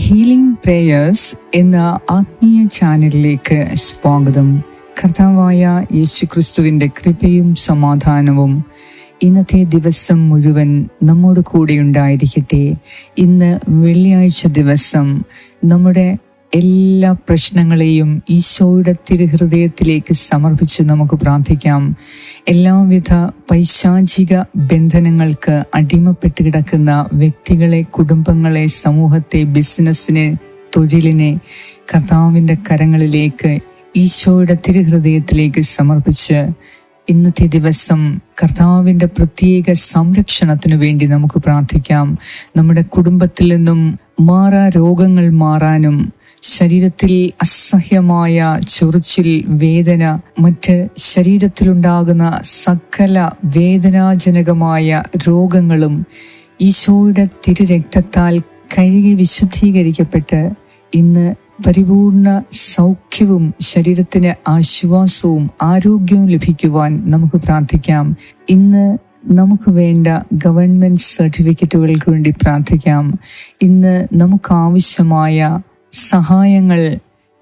Healing prayers എന്ന ആത്മീയ ചാനലിലേക്ക് സ്വാഗതം. കർത്താവായ യേശുക്രിസ്തുവിന്റെ കൃപയും സമാധാനവും ഇന്നത്തെ ദിവസം മുഴുവൻ നമ്മോട് കൂടെ ഉണ്ടായിരിക്കട്ടെ. ഇന്ന് വെള്ളിയാഴ്ച ദിവസം നമ്മുടെ എല്ലാ പ്രശ്നങ്ങളെയും ഈശോയുടെ തിരുഹൃദയത്തിലേക്ക് സമർപ്പിച്ച് നമുക്ക് പ്രാർത്ഥിക്കാം. എല്ലാവിധ പൈശാചിക ബന്ധനങ്ങൾക്ക് അടിമപ്പെട്ട് കിടക്കുന്ന വ്യക്തികളെ കുടുംബങ്ങളെ സമൂഹത്തെ ബിസിനസ്സിനെ തൊഴിലിനെ കർത്താവിന്റെ കരങ്ങളിലേക്ക് ഈശോയുടെ തിരുഹൃദയത്തിലേക്ക് സമർപ്പിച്ച് ഇന്നത്തെ ദിവസം കർത്താവിന്റെ പ്രത്യേക സംരക്ഷണത്തിനു വേണ്ടി നമുക്ക് പ്രാർത്ഥിക്കാം. നമ്മുടെ കുടുംബത്തിൽ നിന്നും മാറാ രോഗങ്ങൾ മാറാനും ശരീരത്തിൽ അസഹ്യമായ ചൊറിച്ചിൽ വേദന മറ്റ് ശരീരത്തിലുണ്ടാകുന്ന സകല വേദനാജനകമായ രോഗങ്ങളും ഈശോയുടെ തിരുരക്തത്താൽ കഴുകി വിശുദ്ധീകരിക്കപ്പെട്ട് ഇന്ന് പരിപൂർണ സൗഖ്യവും ശരീരത്തിന് ആശ്വാസവും ആരോഗ്യവും ലഭിക്കുവാൻ നമുക്ക് പ്രാർത്ഥിക്കാം. ഇന്ന് നമുക്ക് വേണ്ട ഗവൺമെന്റ് സർട്ടിഫിക്കറ്റുകൾക്ക് വേണ്ടി പ്രാർത്ഥിക്കാം. ഇന്ന് നമുക്ക് ആവശ്യമായ സഹായങ്ങൾ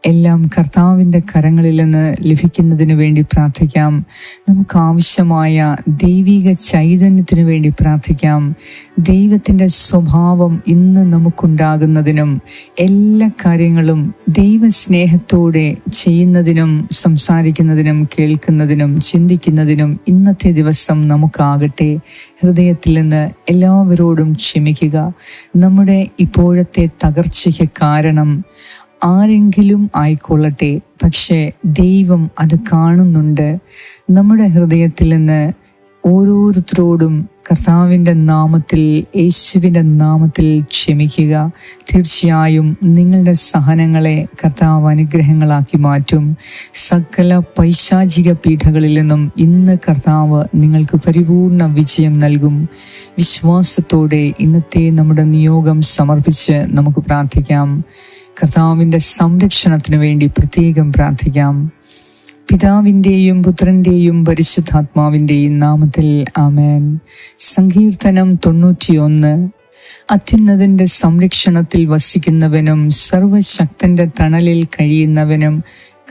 എല്ലാം കർത്താവിന്റെ കരങ്ങളിൽ നിന്ന് ലഭിക്കുന്നതിന് വേണ്ടി പ്രാർത്ഥിക്കാം. നമുക്ക് ആവശ്യമായ ദൈവിക ചൈതന്യത്തിന് വേണ്ടി പ്രാർത്ഥിക്കാം. ദൈവത്തിന്റെ സ്വഭാവം ഇന്ന് നമുക്കുണ്ടാകുന്നതിനും എല്ലാ കാര്യങ്ങളും ദൈവസ്നേഹത്തോടെ ചെയ്യുന്നതിനും സംസാരിക്കുന്നതിനും കേൾക്കുന്നതിനും ചിന്തിക്കുന്നതിനും ഇന്നത്തെ ദിവസം നമുക്കാകട്ടെ. ഹൃദയത്തിൽ നിന്ന് എല്ലാവരോടും ക്ഷമിക്കുക. നമ്മുടെ ഇപ്പോഴത്തെ തകർച്ചയ്ക്ക് കാരണം ആരെങ്കിലും ആയിക്കൊള്ളട്ടെ. പക്ഷേ ദൈവം അത് കാണുന്നുണ്ട്. നമ്മുടെ ഹൃദയത്തിൽ നിന്ന് ഓരോരുത്തരോടും കർത്താവിന്റെ നാമത്തിൽ യേശുവിന്റെ നാമത്തിൽ ക്ഷമിക്കുക. തീർച്ചയായും നിങ്ങളുടെ സഹനങ്ങളെ കർത്താവ് അനുഗ്രഹങ്ങളാക്കി മാറ്റും. സകല പൈശാചിക പീഠകളിൽ നിന്നും ഇന്ന് കർത്താവ് നിങ്ങൾക്ക് പരിപൂർണ വിജയം നൽകും. വിശ്വാസത്തോടെ ഇന്നത്തെ നമ്മുടെ നിയോഗം സമർപ്പിച്ച് നമുക്ക് പ്രാർത്ഥിക്കാം. കർത്താവിന്റെ സംരക്ഷണത്തിന് വേണ്ടി പ്രത്യേകം പ്രാർത്ഥിക്കാം. പിതാവിന്റെയും പുത്രന്റെയും പരിശുദ്ധാത്മാവിന്റെയും നാമത്തിൽ ആമേൻ. സങ്കീർത്തനം തൊണ്ണൂറ്റിയൊന്ന്. അത്യുന്നതിന്റെ സംരക്ഷണത്തിൽ വസിക്കുന്നവനും സർവശക്തന്റെ തണലിൽ കഴിയുന്നവനും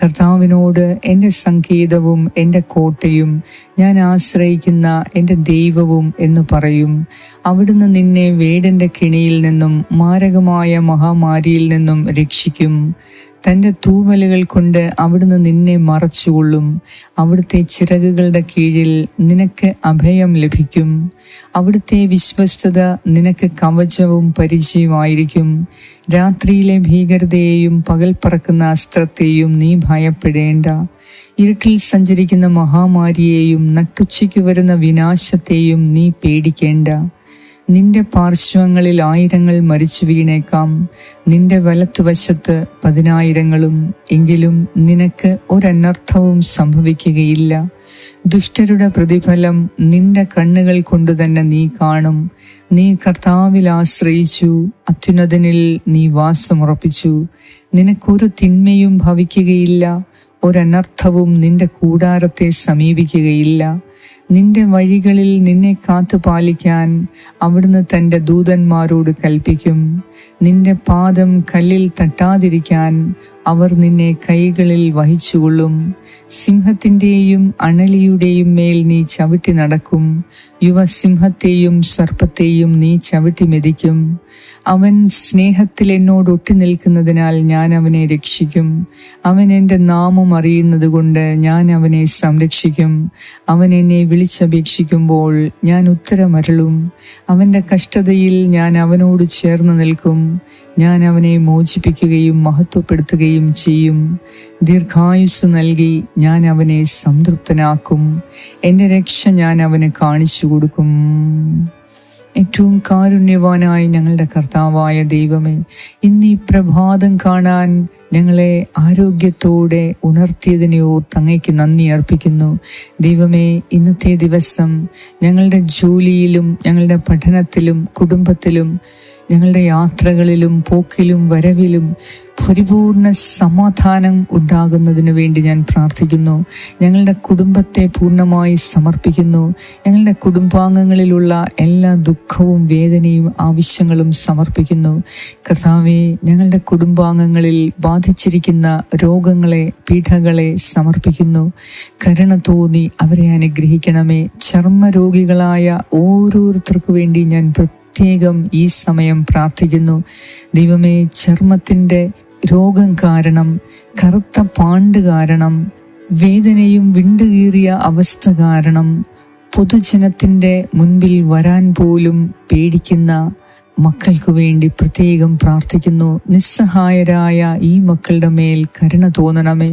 കർത്താവിനോട് എന്റെ സംഗീതവും എന്റെ കോട്ടയും ഞാൻ ആശ്രയിക്കുന്ന എന്റെ ദൈവവും എന്ന് പറയും. അവിടുന്ന് നിന്നെ വേടന്റെ കിണിയിൽ നിന്നും മാരകമായ മഹാമാരിയിൽ നിന്നും രക്ഷിക്കും. തന്റെ തൂവലുകൾ കൊണ്ട് അവിടുന്ന് നിന്നെ മറച്ചുകൊള്ളും. അവിടുത്തെ ചിറകുകളുടെ കീഴിൽ നിനക്ക് അഭയം ലഭിക്കും. അവിടുത്തെ വിശ്വസ്തത നിനക്ക് കവചവും പരിചയമായിരിക്കും രാത്രിയിലെ ഭീകരതയെയും പകൽ പറക്കുന്ന അസ്ത്രത്തെയും നീ ഭയപ്പെടേണ്ട. ഇരുട്ടിൽ സഞ്ചരിക്കുന്ന മഹാമാരിയെയും നട്ടുച്ചയ്ക്ക് വരുന്ന വിനാശത്തെയും നീ പേടിക്കേണ്ട. നിന്റെ പാർശ്വങ്ങളിൽ ആയിരങ്ങൾ മരിച്ചു വീണേക്കാം. നിന്റെ വലത്തുവശത്ത് പതിനായിരങ്ങളും എങ്കിലും നിനക്ക് ഒരനർത്ഥവും സംഭവിക്കുകയില്ല. ദുഷ്ടരുടെ പ്രതിഫലം നിന്റെ കണ്ണുകൾ കൊണ്ട് തന്നെ നീ കാണും. നീ കർത്താവിൽ ആശ്രയിച്ചു അത്യുന്നതനിൽ നീ വാസമുറപ്പിച്ചു. നിനക്കൊരു തിന്മയും ഭവിക്കുകയില്ല ഒരനർത്ഥവും നിന്റെ കൂടാരത്തെ സമീപിക്കുകയില്ല. നിന്റെ വഴികളിൽ നിന്നെ കാത്തു പാലിക്കാൻ അവിടുന്ന് തന്റെ ദൂതന്മാരോട് കൽപ്പിക്കും. നിന്റെ പാദം കല്ലിൽ തട്ടാതിരിക്കാൻ അവർ നിന്നെ കൈകളിൽ വഹിച്ചുകൊള്ളും. സിംഹത്തിന്റെയും അണലിയുടെയും മേൽ നീ ചവിട്ടി നടക്കും. യുവസിംഹത്തെയും സർപ്പത്തെയും നീ ചവിട്ടി മെതിക്കും. അവൻ സ്നേഹത്തിൽ എന്നോട് ഒട്ടി നിൽക്കുന്നതിനാൽ ഞാൻ അവനെ രക്ഷിക്കും. അവൻ എന്റെ നാമം അറിയുന്നത് കൊണ്ട് ഞാൻ അവനെ സംരക്ഷിക്കും. അവൻ എന്നെ വിളിച്ചപേക്ഷിക്കുമ്പോൾ ഞാൻ ഉത്തരമരളും. അവന്റെ കഷ്ടതയിൽ ഞാൻ അവനോട് ചേർന്ന് നിൽക്കും. ഞാൻ അവനെ മോചിപ്പിക്കുകയും മഹത്വപ്പെടുത്തുകയും ചെയ്യും. ദീർഘായുസ് നൽകി ഞാൻ അവനെ സംതൃപ്തനാക്കും. എന്റെ രക്ഷ ഞാൻ അവന് കാണിച്ചു കൊടുക്കും. ഏറ്റവും കാരുണ്യവാനായ ഞങ്ങളുടെ കർത്താവായ ദൈവമേ ഇന്ന് ഈ പ്രഭാതം കാണാൻ ഞങ്ങളെ ആരോഗ്യത്തോടെ ഉണർത്തിയതിനെ തങ്ങയ്ക്ക് നന്ദി അർപ്പിക്കുന്നു. ദൈവമേ ഇന്നത്തെ ദിവസം ഞങ്ങളുടെ ജോലിയിലും ഞങ്ങളുടെ പഠനത്തിലും കുടുംബത്തിലും ഞങ്ങളുടെ യാത്രകളിലും പോക്കിലും വരവിലും പരിപൂർണ സമാധാനം ഉണ്ടാകുന്നതിന് വേണ്ടി ഞാൻ പ്രാർത്ഥിക്കുന്നു. ഞങ്ങളുടെ കുടുംബത്തെ പൂർണമായി സമർപ്പിക്കുന്നു. ഞങ്ങളുടെ കുടുംബാംഗങ്ങളിലുള്ള എല്ലാ ദുഃഖവും വേദനയും ആവശ്യങ്ങളും സമർപ്പിക്കുന്നു. കർത്താവെ ഞങ്ങളുടെ കുടുംബാംഗങ്ങളിൽ ബാധിച്ചിരിക്കുന്ന രോഗങ്ങളെ പീഠകളെ സമർപ്പിക്കുന്നു. കരുണ തോന്നി അവരെ അനുഗ്രഹിക്കണമേ. ചർമ്മരോഗികളായ ഓരോരുത്തർക്കു വേണ്ടി ഞാൻ പ്രത്യേകം ഈ സമയം പ്രാർത്ഥിക്കുന്നു. ദൈവമേ ചർമ്മത്തിന്റെ രോഗം കാരണം കറുത്ത പാണ്ട് കാരണം വേദനയും വിണ്ടുകീറിയ അവസ്ഥ കാരണം പൊതുജനത്തിന്റെ മുൻപിൽ വരാൻ പോലും പേടിക്കുന്ന മക്കൾക്ക് വേണ്ടി പ്രത്യേകം പ്രാർത്ഥിക്കുന്നു. നിസ്സഹായരായ ഈ മക്കളുടെ മേൽ കരുണ തോന്നണമേ.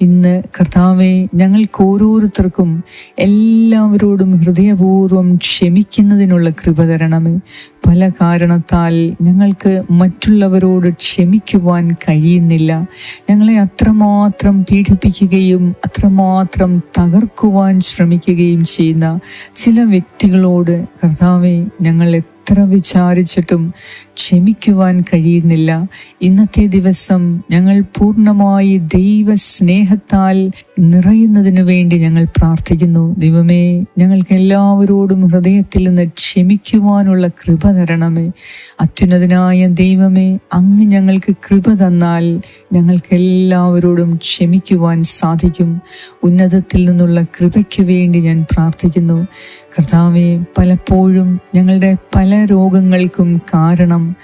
ഇന്ന് കർത്താവെ ഞങ്ങൾക്ക് ഓരോരുത്തർക്കും എല്ലാവരോടും ഹൃദയപൂർവം ക്ഷമിക്കുന്നതിനുള്ള കൃപ തരണമേ. പല കാരണത്താൽ ഞങ്ങൾക്ക് മറ്റുള്ളവരോട് ക്ഷമിക്കുവാൻ കഴിയുന്നില്ല. ഞങ്ങളെ അത്രമാത്രം പീഡിപ്പിക്കുകയും അത്രമാത്രം തകർക്കുവാൻ ശ്രമിക്കുകയും ചെയ്യുന്ന ചില വ്യക്തികളോട് കർത്താവെ ഞങ്ങൾ എത്ര വിചാരിച്ചിട്ടും ക്ഷമിക്കുവാൻ കഴിയുന്നില്ല. ഇന്നത്തെ ദിവസം ഞങ്ങൾ പൂർണമായി ദൈവ സ്നേഹത്താൽ നിറയുന്നതിന് വേണ്ടി ഞങ്ങൾ പ്രാർത്ഥിക്കുന്നു. ദൈവമേ ഞങ്ങൾക്ക് എല്ലാവരോടും ഹൃദയത്തിൽ നിന്ന് ക്ഷമിക്കുവാനുള്ള കൃപ തരണമേ. അത്യുന്നതനായ ദൈവമേ അങ്ങ് ഞങ്ങൾക്ക് കൃപ തന്നാൽ ഞങ്ങൾക്ക് എല്ലാവരോടും ക്ഷമിക്കുവാൻ സാധിക്കും. ഉന്നതത്തിൽ നിന്നുള്ള കൃപയ്ക്ക് വേണ്ടി ഞാൻ പ്രാർത്ഥിക്കുന്നു. കർത്താവെ പലപ്പോഴും ഞങ്ങളുടെ പല രോഗങ്ങൾക്കും കാരണം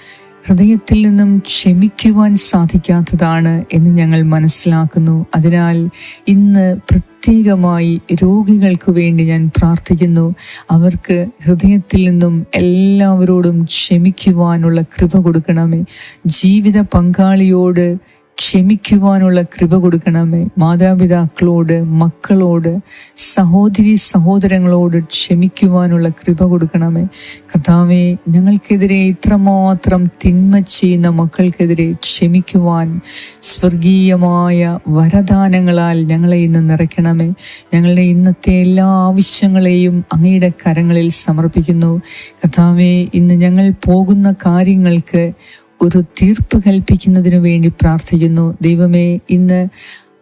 ഹൃദയത്തിൽ നിന്നും ക്ഷമിക്കുവാൻ സാധിക്കാത്തതാണ് എന്ന് ഞങ്ങൾ മനസ്സിലാക്കുന്നു. അതിനാൽ ഇന്ന് പ്രത്യേകമായി രോഗികൾക്ക് വേണ്ടി ഞാൻ പ്രാർത്ഥിക്കുന്നു. അവർക്ക് ഹൃദയത്തിൽ നിന്നും എല്ലാവരോടും ക്ഷമിക്കുവാനുള്ള കൃപ കൊടുക്കണമേ. ജീവിത പങ്കാളിയോട് ക്ഷമിക്കുവാനുള്ള കൃപ കൊടുക്കണമേ. മാതാപിതാക്കളോട് മക്കളോട് സഹോദരി സഹോദരങ്ങളോട് ക്ഷമിക്കുവാനുള്ള കൃപ കൊടുക്കണമേ. കഥാവെ ഞങ്ങൾക്കെതിരെ ഇത്രമാത്രം തിന്മ ചെയ്യുന്ന മക്കൾക്കെതിരെ ക്ഷമിക്കുവാൻ സ്വർഗീയമായ വരദാനങ്ങളാൽ ഞങ്ങളെ ഇന്ന് നിറയ്ക്കണമേ. ഞങ്ങളുടെ ഇന്നത്തെ എല്ലാ ആവശ്യങ്ങളെയും അങ്ങയുടെ കരങ്ങളിൽ സമർപ്പിക്കുന്നു. കഥാവെ ഇന്ന് ഞങ്ങൾ പോകുന്ന കാര്യങ്ങൾക്ക് ഒരു തീർപ്പ് കൽപ്പിക്കുന്നതിനു വേണ്ടി പ്രാർത്ഥിക്കുന്നു. ദൈവമേ ഇന്ന്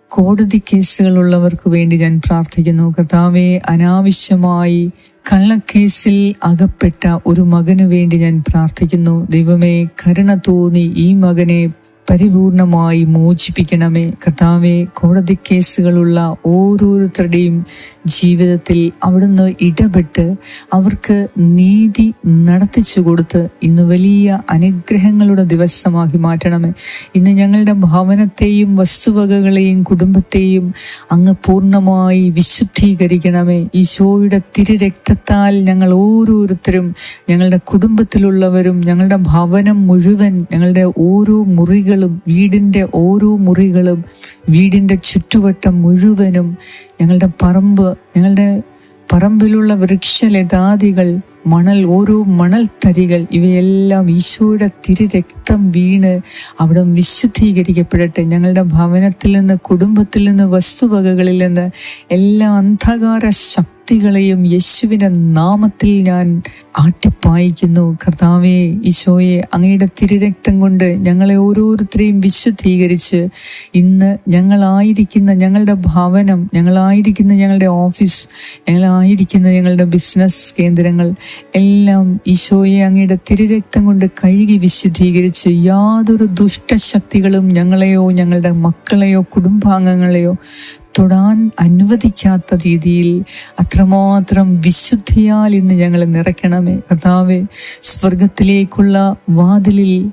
കോടതി കേസുകളുള്ളവർക്ക് വേണ്ടി ഞാൻ പ്രാർത്ഥിക്കുന്നു. കർത്താവെ അനാവശ്യമായി കള്ളക്കേസിൽ അകപ്പെട്ട ഒരു മകനു വേണ്ടി ഞാൻ പ്രാർത്ഥിക്കുന്നു. ദൈവമേ കരുണ തോന്നി ഈ മകനെ പരിപൂർണമായി മോചിപ്പിക്കണമേ. കർത്താവെ കോടതി കേസുകളുള്ള ഓരോരുത്തരുടെയും ജീവിതത്തിൽ അവിടുന്ന് ഇടപെട്ട് അവർക്ക് നീതി നടത്തിച്ചു കൊടുത്ത് ഇന്ന് വലിയ അനുഗ്രഹങ്ങളുടെ ദിവസമാക്കി മാറ്റണമേ. ഇന്ന് ഞങ്ങളുടെ ഭവനത്തെയും വസ്തുവകകളെയും കുടുംബത്തെയും അങ്ങ് പൂർണമായി വിശുദ്ധീകരിക്കണമേ. ഈശോയുടെ തിരുരക്തത്താൽ ഞങ്ങൾ ഓരോരുത്തരും ഞങ്ങളുടെ കുടുംബത്തിലുള്ളവരും ഞങ്ങളുടെ ഭവനം മുഴുവൻ ഞങ്ങളുടെ ഓരോ മുറികൾ മുറികളും വീടിന്റെ ഓരോ മുറികളും വീടിന്റെ ചുറ്റുവട്ടം മുഴുവനും ഞങ്ങളുടെ പറമ്പ് ഞങ്ങളുടെ പറമ്പിലുള്ള വൃക്ഷലതാദികൾ മണൽ ഓരോ മണൽ തരികൾ ഇവയെല്ലാം ഈശോയുടെ തിരുരക്തം വീണ് അവിടെ വിശുദ്ധീകരിക്കപ്പെടട്ടെ. ഞങ്ങളുടെ ഭവനത്തിൽ നിന്ന് കുടുംബത്തിൽ നിന്ന് വസ്തുവകകളിൽ നിന്ന് എല്ലാ അന്ധകാര ശക്തികളെയും യേശുവിന്റെ നാമത്തിൽ ഞാൻ ആട്ടിപ്പായിക്കുന്നു. കർത്താവേ ഈശോയെ അങ്ങയുടെ തിരുരക്തം കൊണ്ട് ഞങ്ങളെ ഓരോരുത്തരെയും വിശുദ്ധീകരിച്ച് ഇന്ന് ഞങ്ങളായിരിക്കുന്ന ഞങ്ങളുടെ ഭവനം ഞങ്ങളായിരിക്കുന്ന ഞങ്ങളുടെ ഓഫീസ് ഞങ്ങളായിരിക്കുന്ന ഞങ്ങളുടെ ബിസിനസ് കേന്ദ്രങ്ങൾ എല്ലാം ഈശോയെ അങ്ങയുടെ തിരുരക്തം കൊണ്ട് കഴുകി വിശുദ്ധീകരിച്ച് യാതൊരു ദുഷ്ടശക്തികളും ഞങ്ങളെയോ ഞങ്ങളുടെ മക്കളെയോ കുടുംബാംഗങ്ങളെയോ തൊടാൻ അനുവദിക്കാത്ത രീതിയിൽ അത്രമാത്രം വിശുദ്ധിയാൽ ഇന്ന് ഞങ്ങളെ നിറയ്ക്കണമേ. കർത്താവെ സ്വർഗത്തിലേക്കുള്ള വാതിലിൽ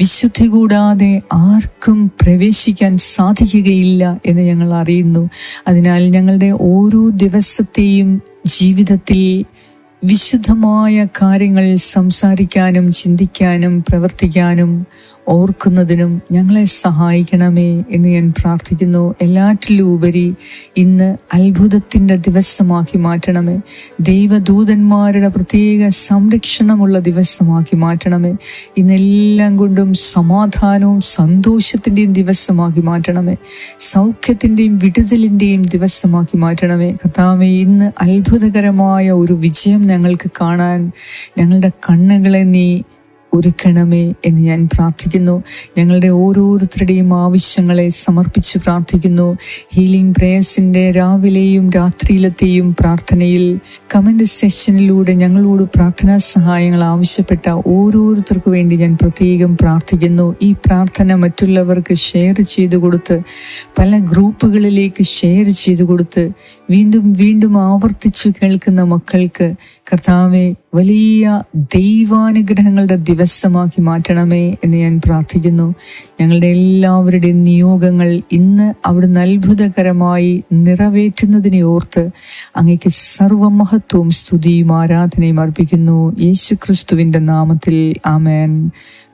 വിശുദ്ധി കൂടാതെ ആർക്കും പ്രവേശിക്കാൻ സാധിക്കുകയില്ല എന്ന് ഞങ്ങൾ അറിയുന്നു. അതിനാൽ ഞങ്ങളുടെ ഓരോ ദിവസത്തെയും ജീവിതത്തിൽ വിശുദ്ധമായ കാര്യങ്ങൾ സംസാരിക്കാനും ചിന്തിക്കാനും പ്രവർത്തിക്കാനും ഓർക്കുന്നതിനും ഞങ്ങളെ സഹായിക്കണമേ എന്ന് ഞാൻ പ്രാർത്ഥിക്കുന്നു. എല്ലാറ്റിലും ഉപരി ഇന്ന് അത്ഭുതത്തിന്റെ ദിവസമാക്കി മാറ്റണമേ. ദൈവദൂതന്മാരുടെ പ്രത്യേക സംരക്ഷണമുള്ള ദിവസമാക്കി മാറ്റണമേ. ഇന്നെല്ലാം കൊണ്ടും സമാധാനവും സന്തോഷത്തിന്റെയും ദിവസമാക്കി മാറ്റണമേ. സൗഖ്യത്തിന്റെയും വിടുതലിന്റെയും ദിവസമാക്കി മാറ്റണമേ. കർത്താവെ ഇന്ന് അത്ഭുതകരമായ ഒരു വിജയം ഞങ്ങൾക്ക് കാണാൻ ഞങ്ങളുടെ കണ്ണുകളെ നീ ഒരുക്കണമേ എന്ന് ഞാൻ പ്രാർത്ഥിക്കുന്നു. ഞങ്ങളുടെ ഓരോരുത്തരുടെയും ആവശ്യങ്ങളെ സമർപ്പിച്ച് പ്രാർത്ഥിക്കുന്നു. ഹീലിംഗ് പ്രേയേഴ്സിന്റെ രാവിലെയും രാത്രിയിലത്തെയും പ്രാർത്ഥനയിൽ കമന്റ് സെഷനിലൂടെ ഞങ്ങളോട് പ്രാർത്ഥനാ സഹായങ്ങൾ ആവശ്യപ്പെട്ട ഓരോരുത്തർക്കു വേണ്ടി ഞാൻ പ്രത്യേകം പ്രാർത്ഥിക്കുന്നു. ഈ പ്രാർത്ഥന മറ്റുള്ളവർക്ക് ഷെയർ ചെയ്തു കൊടുത്ത് പല ഗ്രൂപ്പുകളിലേക്ക് ഷെയർ ചെയ്തു കൊടുത്ത് വീണ്ടും വീണ്ടും ആവർത്തിച്ചു കേൾക്കുന്ന മക്കൾക്ക് കർത്താവെ വലിയ ദൈവാനുഗ്രഹങ്ങളുടെ ദിവസമാക്കി മാറ്റണമേ എന്ന് ഞാൻ പ്രാർത്ഥിക്കുന്നു. ഞങ്ങളുടെ എല്ലാവരുടെയും നിയോഗങ്ങൾ ഇന്ന് അവിടുന്ന് അത്ഭുതകരമായി നിറവേറ്റുന്നതിനെ ഓർത്ത് അങ്ങേക്ക് സർവമഹത്വവും സ്തുതിയും ആരാധനയും അർപ്പിക്കുന്നു. യേശു ക്രിസ്തുവിന്റെ നാമത്തിൽ ആമേൻ.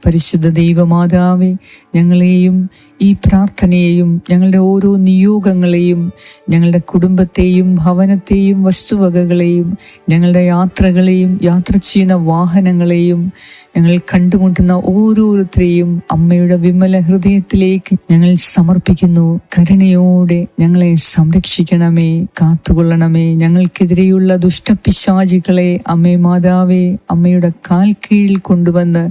പരിശുദ്ധ ദൈവമാതാവെ ഞങ്ങളെയും ഈ പ്രാർത്ഥനയെയും ഞങ്ങളുടെ ഓരോ നിയോഗങ്ങളെയും ഞങ്ങളുടെ കുടുംബത്തെയും ഭവനത്തെയും വസ്തുവകകളെയും ഞങ്ങളുടെ യാത്രകളെയും യാത്ര ചെയ്യുന്ന വാഹനങ്ങളെയും ഞങ്ങൾ കണ്ടുമുട്ടുന്ന ഓരോരുത്തരെയും അമ്മയുടെ വിമല ഹൃദയത്തിലേക്ക് ഞങ്ങൾ സമർപ്പിക്കുന്നു. കരുണയോടെ ഞങ്ങളെ സംരക്ഷിക്കണമേ കാത്തുകൊള്ളണമേ. ഞങ്ങൾക്കെതിരെയുള്ള ദുഷ്ടപിശാചികളെ അമ്മേ മാതാവേ അമ്മയുടെ കാൽ കീഴിൽ കൊണ്ടുവന്ന്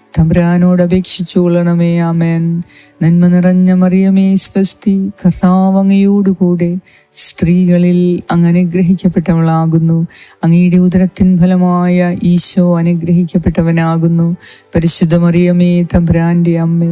തമ്പുരാനോട് അപേക്ഷിച്ചു കൊള്ളണമേ ആമേൻ. നന്മ നിറഞ്ഞ മറിയമേ സ്വസ്തി കർത്താവങ്ങയോടുകൂടെ സ്ത്രീകളിൽ അങ്ങ് അനുഗ്രഹിക്കപ്പെട്ടവളാകുന്നു അങ്ങയുടെ ഉദരത്തിൻ ഫലമായ ഈശോ അനുഗ്രഹിക്കപ്പെട്ടവനാകുന്നു. പരിശുദ്ധ മറിയമേ തമ്പുരാന്റെ അമ്മേ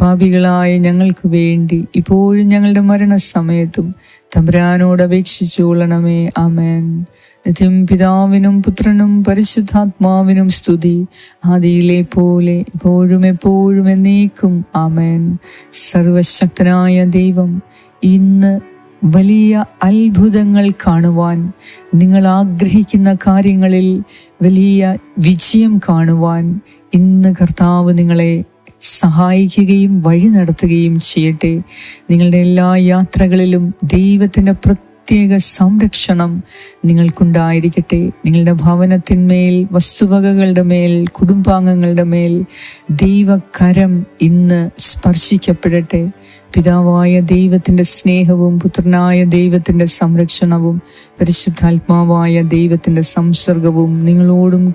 പാപികളായ ഞങ്ങൾക്ക് വേണ്ടി ഇപ്പോഴും ഞങ്ങളുടെ മരണസമയത്തും തമ്പുരാനോട് അപേക്ഷിച്ചു കൊള്ളണമേ. ആമേൻ. നിത്യം പിതാവിനും പുത്രനും പരിശുദ്ധാത്മാവിനും സ്തുതി. ആദിയിലെ പോലെ ഇപ്പോഴും എപ്പോഴും എന്നേക്കും. ആമേൻ. സർവശക്തനായ ദൈവം ഇന്ന് വലിയ അത്ഭുതങ്ങൾ കാണുവാൻ നിങ്ങൾ ആഗ്രഹിക്കുന്ന കാര്യങ്ങളിൽ വലിയ വിജയം കാണുവാൻ ഇന്ന് കർത്താവ് നിങ്ങളെ സഹായിക്കുകയും വഴി നടത്തുകയും ചെയ്യട്ടെ. നിങ്ങളുടെ എല്ലാ യാത്രകളിലും ദൈവത്തിന്റെ പ്രത്യേക സംരക്ഷണം നിങ്ങൾക്കുണ്ടായിരിക്കട്ടെ. നിങ്ങളുടെ ഭവനത്തിന്മേൽ വസ്തുവകകളുടെ മേൽ കുടുംബാംഗങ്ങളുടെ മേൽ ദൈവകരം ഇന്ന് സ്പർശിക്കപ്പെടട്ടെ. പിതാവായ ദൈവത്തിന്റെ സ്നേഹവും പുത്രനായ ദൈവത്തിന്റെ സംരക്ഷണവും പരിശുദ്ധാത്മാവായ ദൈവത്തിന്റെ സംസർഗവും നിങ്ങളോടും